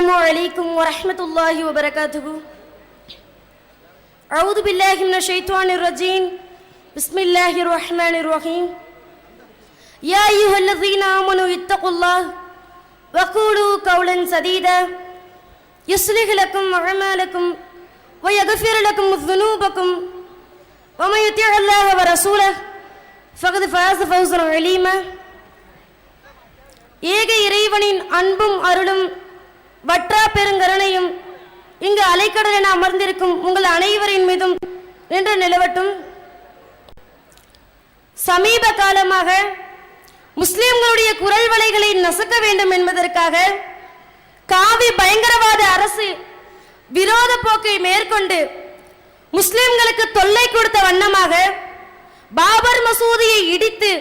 السلام عليكم ورحمة الله وبركاته أعوذ بالله من الشيطان الرجيم بسم الله الرحمن الرحيم يا أيها الذين آمنوا اتقوا الله وقولوا قولا سديدا يصلح لكم أعمالكم ويغفر لكم ذنوبكم ومن يطع الله ورسوله فقد فاز فوزا عليما ஏக இறைவனின் அன்பும் அருளும் வற்றா பெருங்கருணையும் இங்கு அலைக்கடல் என அமர்ந்திருக்கும் உங்கள் அனைவரின் மீதும் நின்று நிலவட்டும். சமீப காலமாக முஸ்லிம்களுடைய குரல் வலைகளை நசுக்க வேண்டும் என்பதற்காக காவி பயங்கரவாத அரசு விரோத போக்கை மேற்கொண்டு முஸ்லிம்களுக்கு தொல்லை கொடுத்த வண்ணமாக பாபர் மசூதியை இடித்து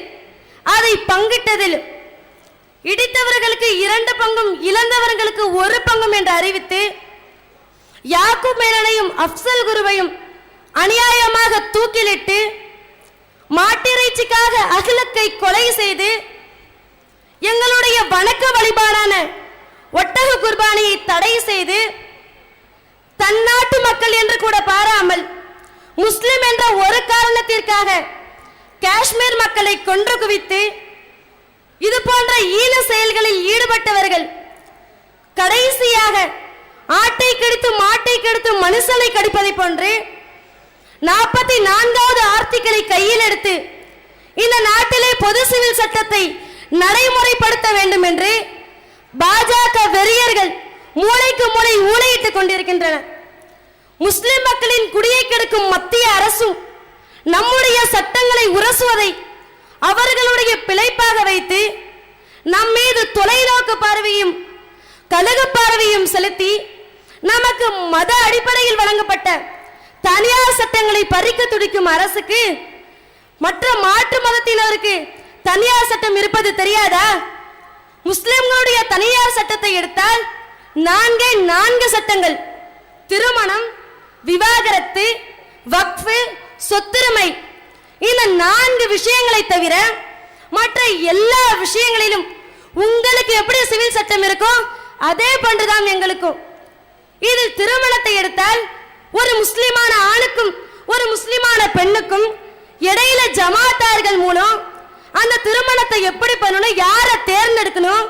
அதை பங்கிட்டதில் இடித்தவர்களுக்கு இரண்டு பங்கும் இழந்தவர்களுக்கு ஒரு பங்கும் என்று அறிவித்து யாக்கு மேலனையும் அப்சல் குருவையும் அநியாயமாக தூக்கிலிட்டு மாட்டிறைச்சிக்காக அகிலக்கை கொலை செய்து எங்களுடைய வணக்க வழிபாடான ஒட்டக குர்பானியை தடை செய்து தன்னாட்டு மக்கள் என்று கூட பாராமல் முஸ்லிம் என்ற ஒரு காரணத்திற்காக காஷ்மீர் மக்களை கொன்று குவித்து இது போன்ற ஈழ செயல்களில் ஈடுபட்டவர்கள் கடைசியாக ஆட்டை கெடுத்து மாட்டை கெடுத்து மனுஷனை கடிப்பதை போன்று நாற்பத்தி நான்காவது ஆர்த்திகளை கையில் எடுத்து இந்த நாட்டிலே பொது சிவில் சட்டத்தை நடைமுறைப்படுத்த வேண்டும் என்று பாஜக வெறியர்கள் மூளைக்கு மூளை ஊழையிட்டுக் கொண்டிருக்கின்றனர். முஸ்லிம் மக்களின் குடியை கெடுக்கும் மத்திய அரசும் நம்முடைய சட்டங்களை உரசுவதை அவர்களுடைய பிழைப்பாக வைத்து நம் மீது தொலைநோக்கு பார்வையும் கழுகு பார்வையும் செலுத்தி நமக்கு மத அடிப்படையில் வழங்கப்பட்ட தனியார் சட்டங்களை பறிக்க துடிக்கும் அரசுக்கு மற்ற மாற்று மதத்தினருக்கு தனியார் சட்டம் இருப்பது தெரியாதா? முஸ்லிம்களுடைய தனியார் சட்டத்தை எடுத்தால் நான்கே நான்கு சட்டங்கள். திருமணம் விவாகரத்து வக்ஃபு சொத்துரிமை இந்த நான்கு விஷயங்களை தவிர மற்ற எல்லா விஷயங்களிலும் உங்களுக்கு எப்படி சிவில் சட்டம் இருக்கோ அதே போன்றுதான் எங்களுக்கும். இதில் திருமணத்தை எடுத்தால் ஒரு முஸ்லிமான ஆணுக்கும் ஒரு முஸ்லிமான பெண்ணுக்கும் இடையில ஜமாத்தார்கள் மூலம் அந்த திருமணத்தை எப்படி பண்ணணும் யாரை தேர்ந்தெடுக்கணும்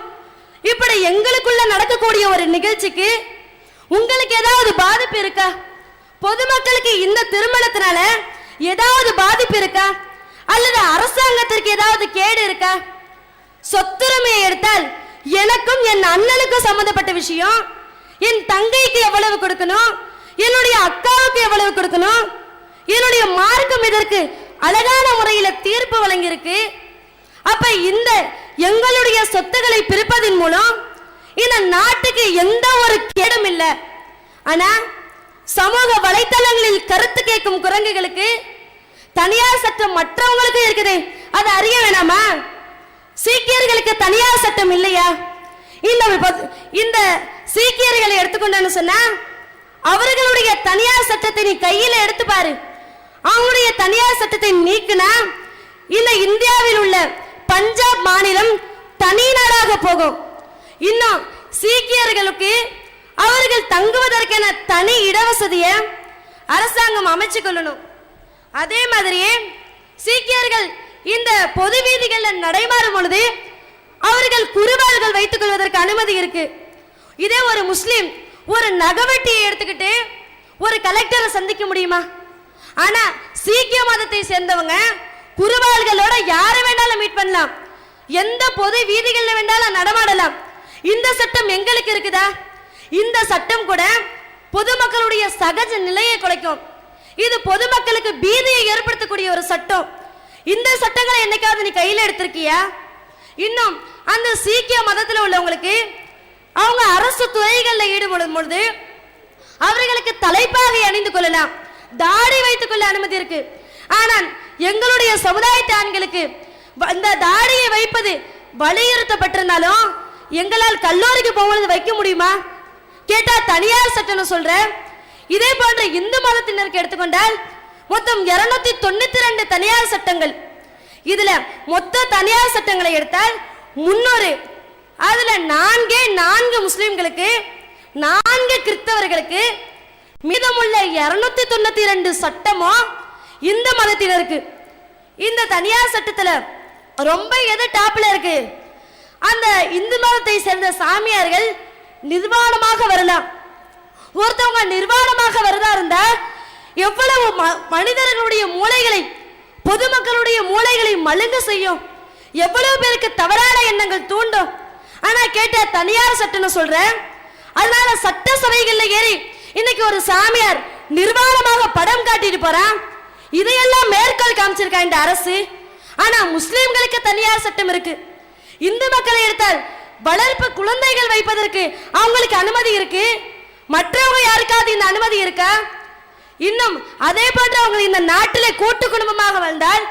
இப்படி எங்களுக்குள்ள நடக்கக்கூடிய ஒரு நிகழ்ச்சிக்கு உங்களுக்கு ஏதாவது பாதிப்பு இருக்கா? பொதுமக்களுக்கு இந்த திருமணத்தினால ஏதாவது பாதிப்பு இருக்கா? அல்லது அரசாங்கத்திற்கு ஏதாவது கேடு இருக்கா? சொத்துரிமையை எடுத்தால் எனக்கும் என் அண்ணனுக்கும் சம்பந்தப்பட்ட விஷயம்? என் தங்கைக்கு எவ்வளவு கொடுக்கணும்? என்னுடைய அக்காவுக்கு எவ்வளவு கொடுக்கணும்? என்னுடைய மார்க்கம் இதற்கு அழகான முறையில தீர்ப்பு வழங்கியிருக்கு. அப்ப இந்த எங்களுடைய சொத்துக்களை பிரிப்பதன் மூலம் இந்த நாட்டுக்கு எந்த ஒரு கேடும் இல்லை. ஆனா சமூக வலைத்தளங்கள் இருக்கும் குரங்குகளுக்கு தனியார் சட்டம் மற்றவங்களுக்கும் இருக்குது. அதை அறிய வேணாமா? சீக்கியர்களுக்கு தனியார் சட்டம் இல்லையா? இந்த இந்த சீக்கியர்களை எடுத்துக்கொண்டேன்னு சொன்னா அவர்களுடைய தனியார் சட்டத்தை நீ கையில எடுத்து பாரு அவங்களுடைய தனியார் சட்டத்தை நீக்குனா இந்த இந்தியாவில் உள்ள பஞ்சாப் மாநிலம் தனி நாடாக போகும். இன்னும் சீக்கியர்களுக்கு அவர்கள் தங்குவதற்கென தனி இடவசதியை அரசாங்கம் அமைச்சு கொள்ளணும். அதே மாதிரியே சீக்கியர்கள் இந்த பொது வீதிகளில் நடைமாறும் பொழுது அவர்கள் குருவாள்கள் வைத்துக் கொள்வதற்கு அனுமதி இருக்கு. இதே ஒரு முஸ்லீம் ஒரு நகவட்டியை எடுத்துக்கிட்டு ஒரு கலெக்டரை சந்திக்க முடியுமா? ஆனா சீக்கிய மதத்தை சேர்ந்தவங்க குருவாள்களோட யாரை வேணாலும் மீட் பண்ணலாம். எந்த பொது வீதிகளில் வேணாலும் நடமாடலாம். இந்த சட்டம் எங்களுக்கு இருக்குதா? இந்த சட்டம் கூட பொதுமக்களுடைய சகஜ நிலையை குலைக்கும். இது பொதுமக்களுக்கு பீதியை ஏற்படுத்தக்கூடிய ஒரு சட்டம். இந்த சட்டங்களை என்னைக்காவது நீ கையில் எடுத்திருக்கியா? இன்னும் அந்த சீக்கிய மதத்தில் உள்ளவங்களுக்கு அவங்க அரசு துறைகளில் ஈடுபடும் பொழுது அவர்களுக்கு தலைப்பாகை அணிந்து கொள்ளலாம். தாடி வைத்துக் கொள்ள அனுமதி இருக்கு. ஆனால் எங்களுடைய சமுதாயத்து ஆண்களுக்கு வ- இந்த தாடியை வைப்பது வலியுறுத்தப்பட்டிருந்தாலும் எங்களால் கல்லூரிக்கு போகும்போது வைக்க முடியுமா? கேட்டா தனியார் சட்டம்னு சொல்ற இதே போன்ற இந்து மதத்தினருக்கு எடுத்துக்கொண்டால் மொத்தம் இருநூத்தி தொண்ணூத்தி ரெண்டு தனியார் சட்டங்கள். இதுல மொத்த தனியார் சட்டங்களை எடுத்தால் முன்னூறு. அதுல நான்கே நான்கு முஸ்லிம்களுக்கு நான்கு கிறிஸ்தவர்களுக்கு மீதமுள்ள இருநூத்தி தொண்ணூத்தி ரெண்டு சட்டமும் இந்த மதத்தினருக்கு. இந்த தனியார் சட்டத்துல ரொம்ப எது டாப்ல இருக்கு? அந்த இந்து மதத்தை சேர்ந்த சாமியார்கள் நிர்வாணமாக வரலாம் ஒருத்தவங்க நிர்வாணமாக வரதா இருந்தா எவ்வளவு ம- மனிதர்களுடைய மூளைகளை பொதுமக்களுடைய மூளைகளை மழுங்க செய்யும்? எவ்வளவு பேருக்கு தவறான எண்ணங்கள் தூண்டும்? ஆனா கேட்ட தனியார் சட்டம்னு சொல்றேன். அதனால சட்டசபைகள்ல ஏறி இன்னைக்கு ஒரு சாமியார் நிர்வாணமாக படம் காட்டிட்டு போறான். இதையெல்லாம் மேற்கோள் காமிச்சிருக்கா இந்த அரசு? ஆனா முஸ்லிம்களுக்கு தனியார் சட்டம் இருக்கு. இந்து மக்களை எடுத்தால் வளர்ப்பு குழந்தைகள் வைப்பதற்கு அவங்களுக்கு அனுமதி இருக்கு? மற்றவங்க யாருக்காவது இந்த அனுமதி இருக்கா? இன்னும் அதே போன்று அவங்க இந்த நாட்டிலே கூட்டு குடும்பமாக வாழ்ந்தால்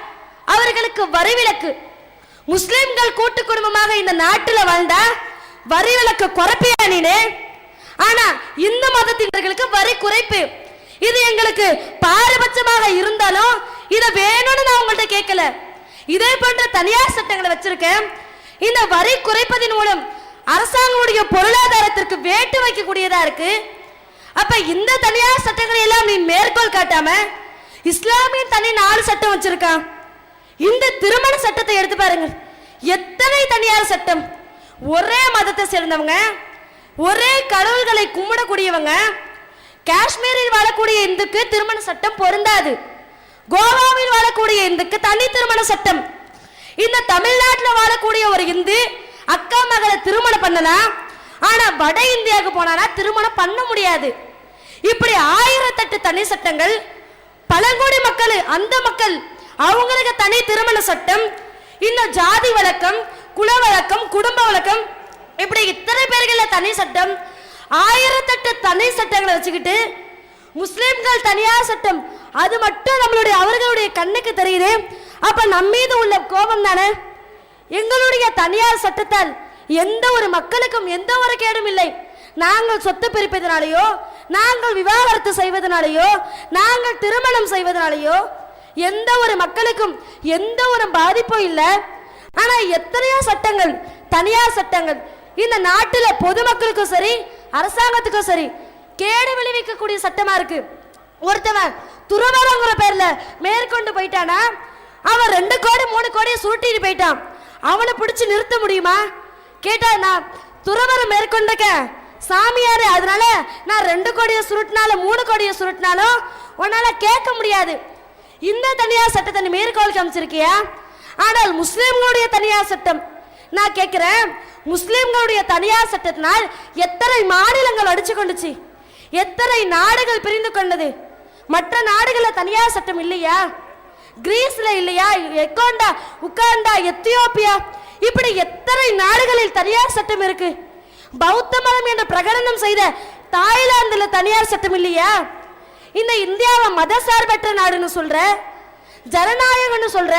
அவர்களுக்கு வரி விலக்கு முஸ்லிம்கள் கூட்டு குடும்பமாக இந்த நாட்டில் வாழ்ந்தா வரி விலக்கு குறைப்பியா நீனு? ஆனா இந்து மதத்தினர்களுக்கு வரி குறைப்பு. இது எங்களுக்கு பாரபட்சமாக இருந்தாலும் இதை வேணும்னு நான் உங்கள்கிட்ட கேட்கல. இதே போன்ற தனியார் சட்டங்களை வச்சிருக்கேன். இந்த வரி குறைப்பதன் மூலம் அரசாங்கமுடைய பொருளாதாரத்திற்கு வேட்டு வைக்கக்கூடியதா இருக்கு? அப்ப இந்த தனியார் சட்டங்களை எல்லாம் நீ மேற்கோள் காட்டாம இஸ்லாமிய தனி நாலு சட்டம் வச்சிருக்கான் இந்த திருமண சட்டத்தை எடுத்து பாருங்க. எத்தனை தனியார் சட்டம்? ஒரே மதத்தை சேர்ந்தவங்க ஒரே கடவுள்களை கும்பிடக்கூடியவங்க காஷ்மீரில் வாழக்கூடிய இந்துக்கு திருமண சட்டம் பொருந்தாது. கோவாவில் வாழக்கூடிய இந்துக்கு தனி திருமண சட்டம். இந்த தமிழ்நாட்டில் வாழக்கூடிய ஒரு இந்து அக்கா மகளை திருமணம் பண்ணலாம் ஆனா வட இந்தியாவுக்கு போனானா திருமணம் பண்ண முடியாது. இப்படி ஆயிரத்தெட்டு தனி சட்டங்கள் பழங்குடி மக்கள் அந்த மக்கள் அவங்களுக்கு தனி திருமண சட்டம் இன்னும் ஜாதி வழக்கம் குல வழக்கம் குடும்ப வழக்கம் இப்படி இத்தனை பேர்கள தனி சட்டம் ஆயிரத்தெட்டு தனி சட்டங்களை வச்சுக்கிட்டு முஸ்லிம்கள் தனியார் சட்டம் அது மட்டும் நம்மளுடைய அவர்களுடைய கண்ணுக்கு தெரியுது. அப்ப நம்ம மீது உள்ள கோபம் தானே? எங்களுடைய தனியார் சட்டத்தால் எந்த ஒரு மக்களுக்கும் எந்த ஒரு கேடும் இல்லை. நாங்கள் சொத்து பிரிப்பதனாலேயோ நாங்கள் விவாகரத்து செய்வதனாலேயோ நாங்கள் திருமணம் செய்வதனாலேயோ எந்த ஒரு மக்களுக்கும் எந்த ஒரு பாதிப்பும் இல்லை. ஆனால் எத்தனையோ சட்டங்கள் தனியார் சட்டங்கள் இந்த நாட்டில் பொதுமக்களுக்கும் சரி அரசாங்கத்துக்கும் சரி கேடு விளைவிக்கக்கூடிய சட்டமாக இருக்கு. ஒருத்தவன் துறவரங்கிற பேரில் மேற்கொண்டு போயிட்டானா அவன் ரெண்டு கோடி மூணு கோடியை சுருட்டிட்டு போயிட்டான். அவனை பிடிச்சி நிறுத்த முடியுமா? கேட்டா நான் துறவரம் மேற்கொண்டிருக்க சாமியாரு அதனால நான் ரெண்டு கோடியை சுருட்டினாலும் மூணு கோடியை சுருட்டினாலும் உன்னால கேட்க முடியாது. இந்த தனியார் சட்டத்தை நீ மேற்கோள் காமிச்சிருக்கியா? ஆனால் முஸ்லிம்களுடைய தனியார் சட்டம். நான் கேட்கிறேன் முஸ்லிம்களுடைய தனியார் சட்டத்தினால் எத்தனை மாநிலங்கள் அடிச்சு கொண்டுச்சு? எத்தனை நாடுகள் பிரிந்து கொண்டது? மற்ற நாடுகளில் தனியார் சட்டம் இல்லையா? கிரீஸ்ல இல்லையா? எக்கோண்டா உக்காண்டா எத்தியோப்பியா? இப்படி எத்தனை நாடுகளில் தனியார் சட்டம் இருக்கு? பௌத்த மதம் என்ற பிரகடனம் செய்த தாய்லாந்துல தனியார் சட்டம் இல்லையா? இந்த இந்தியாவை மதசார்பற்ற நாடுன்னு சொல்ற ஜனநாயகம்னு சொல்ற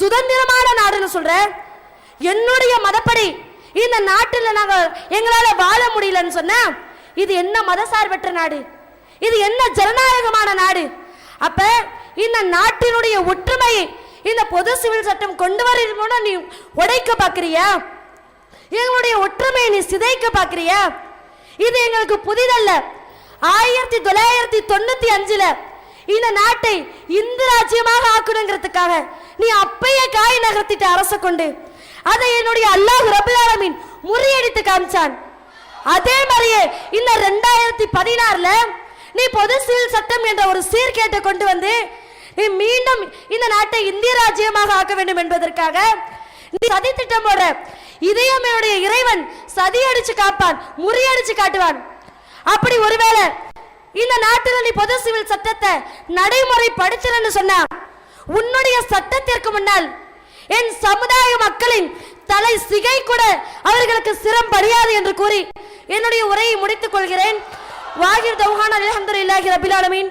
சுதந்திரமான நாடுன்னு சொல்ற என்னுடைய மதப்படி இந்த நாட்டில் நாங்கள் எங்களால் வாழ முடியலன்னு சொன்ன இது என்ன மதசார்பற்ற நாடு? இது என்ன ஜனநாயகமான நாடு? அப்ப இந்த நாட்டினுடைய ஒற்றுமையை இந்த பொது சிவில் சட்டம் கொண்டு வர நீ உடைக்க பார்க்கறியா? எங்களுடைய ஒற்றுமையை நீ சிதைக்க பார்க்கறியா? இது எங்களுக்கு புதிதல்ல. ஆயிரத்தி தொள்ளாயிரத்தி தொண்ணூத்தி அஞ்சுல இந்த நாட்டை இந்து ராஜ்யமாக ஆக்கணுங்கிறதுக்காக நீ அப்பயே காய் நகர்த்திட்ட அரச கொண்டு. அதை என்னுடைய அல்லாஹ் ரபுல் முறியடித்து காமிச்சான். அதே மாதிரியே இந்த ரெண்டாயிரத்தி பதினாறுல நீ பொது சிவில் சட்டம் என்ற ஒரு சீர்கேட்டை கொண்டு வந்து மீண்டும் இந்த நாட்டை இந்திய ராஜ்யமாக ஆக்க வேண்டும் என்பதற்காக நீ சதி திட்டம் போடுற. என்னுடைய இறைவன் சதி அடிச்சு காப்பான் முறியடிச்சு காட்டுவான். அப்படி ஒருவேளை இந்த நாட்டில் நீ பொது சிவில் சட்டத்தை நடைமுறைப்படுத்தலன்னு சொன்னா உன்னுடைய சட்டத்திற்கு முன்னால் என் சமுதாய மக்களின் தலை சிகை கூட அவர்களுக்கு சிரம் படியாது என்று கூறி என்னுடைய உரையை முடித்துக் கொள்கிறேன். வாகிர் தௌஹான் அலமதுல்லாஹி ரபில் ஆலமீன்.